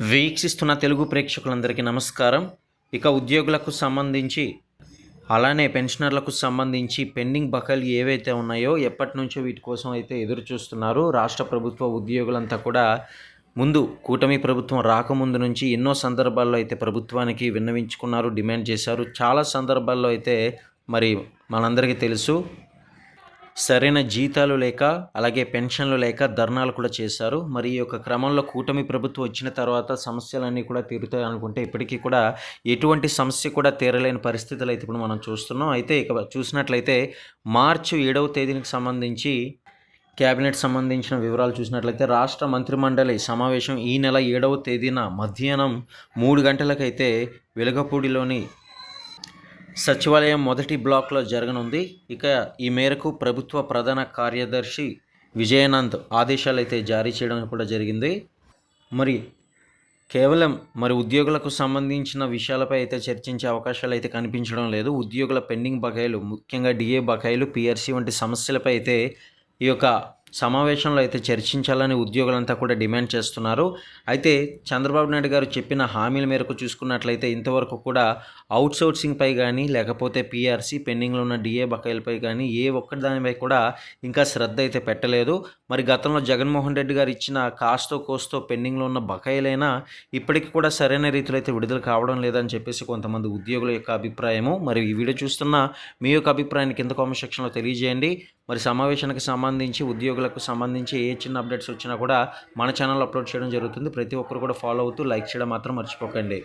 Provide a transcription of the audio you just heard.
వీక్షిస్తున్న తెలుగు ప్రేక్షకులందరికీ నమస్కారం. ఇక ఉద్యోగులకు సంబంధించి అలానే పెన్షనర్లకు సంబంధించి పెండింగ్ బకాయిలు ఏవైతే ఉన్నాయో ఎప్పటి నుంచో వీటి కోసం అయితే ఎదురు చూస్తున్నారు. రాష్ట్ర ప్రభుత్వ ఉద్యోగులంతా కూడా ముందు కూటమి ప్రభుత్వం రాకముందు నుంచి ఎన్నో సందర్భాల్లో అయితే ప్రభుత్వానికి విన్నవించుకున్నారు డిమాండ్ చేశారు. చాలా సందర్భాల్లో అయితే మరి మనందరికీ తెలుసు సరైన జీతాలు లేక అలాగే పెన్షన్లు లేక ధర్నాలు కూడా చేశారు. మరి ఈ యొక్క క్రమంలో కూటమి ప్రభుత్వం వచ్చిన తర్వాత సమస్యలన్నీ కూడా తీరుతాయి అనుకుంటే ఇప్పటికీ కూడా ఎటువంటి సమస్య కూడా తీరలేని పరిస్థితులు అయితే ఇప్పుడు మనం చూస్తున్నాం. అయితే ఇక చూసినట్లయితే మార్చి ఏడవ తేదీనికి సంబంధించి కేబినెట్ సంబంధించిన వివరాలు చూసినట్లయితే రాష్ట్ర మంత్రిమండలి సమావేశం ఈ నెల ఏడవ తేదీన మధ్యాహ్నం మూడు గంటలకైతే వెలగపూడిలోని సచివాలయం మొదటి బ్లాక్లో జరగనుంది. ఇక ఈ మేరకు ప్రభుత్వ ప్రధాన కార్యదర్శి విజయనంద్ ఆదేశాలు అయితే జారీ చేయడం కూడా జరిగింది. మరి కేవలం మరి ఉద్యోగులకు సంబంధించిన విషయాలపై అయితే చర్చించే అవకాశాలు అయితే కనిపించడం లేదు. ఉద్యోగుల పెండింగ్ బకాయిలు ముఖ్యంగా డిఏ బకాయిలు పిఆర్సీ వంటి సమస్యలపై అయితే ఈ యొక్క సమావేశంలో అయితే చర్చించాలని ఉద్యోగులంతా కూడా డిమాండ్ చేస్తున్నారు. అయితే చంద్రబాబు నాయుడు గారు చెప్పిన హామీల మేరకు చూసుకున్నట్లయితే ఇంతవరకు కూడా అవుట్సోర్సింగ్పై కానీ లేకపోతే పీఆర్సీ పెండింగ్లో ఉన్న డిఏ బకాయిలపై కానీ ఏ ఒక్కటి దానిపై కూడా ఇంకా శ్రద్ధ అయితే పెట్టలేదు. మరి గతంలో జగన్మోహన్ రెడ్డి గారు ఇచ్చిన కాస్తో కోస్తో పెండింగ్లో ఉన్న బకాయిలైనా ఇప్పటికి కూడా సరైన రీతిలో అయితే విడుదల కావడం లేదని చెప్పేసి కొంతమంది ఉద్యోగుల యొక్క అభిప్రాయము. మరి ఈ వీడియో చూస్తున్న మీ యొక్క అభిప్రాయాన్ని కింద కామెంట్ సెక్షన్లో తెలియజేయండి. మరి సమావేశానికి సంబంధించి ఉద్యోగులకు సంబంధించి ఏ చిన్న అప్డేట్స్ వచ్చినా కూడా మన ఛానల్ అప్లోడ్ చేయడం జరుగుతుంది. ప్రతి ఒక్కరు కూడా ఫాలో అవుతూ లైక్ చేయడం మాత్రం మర్చిపోకండి.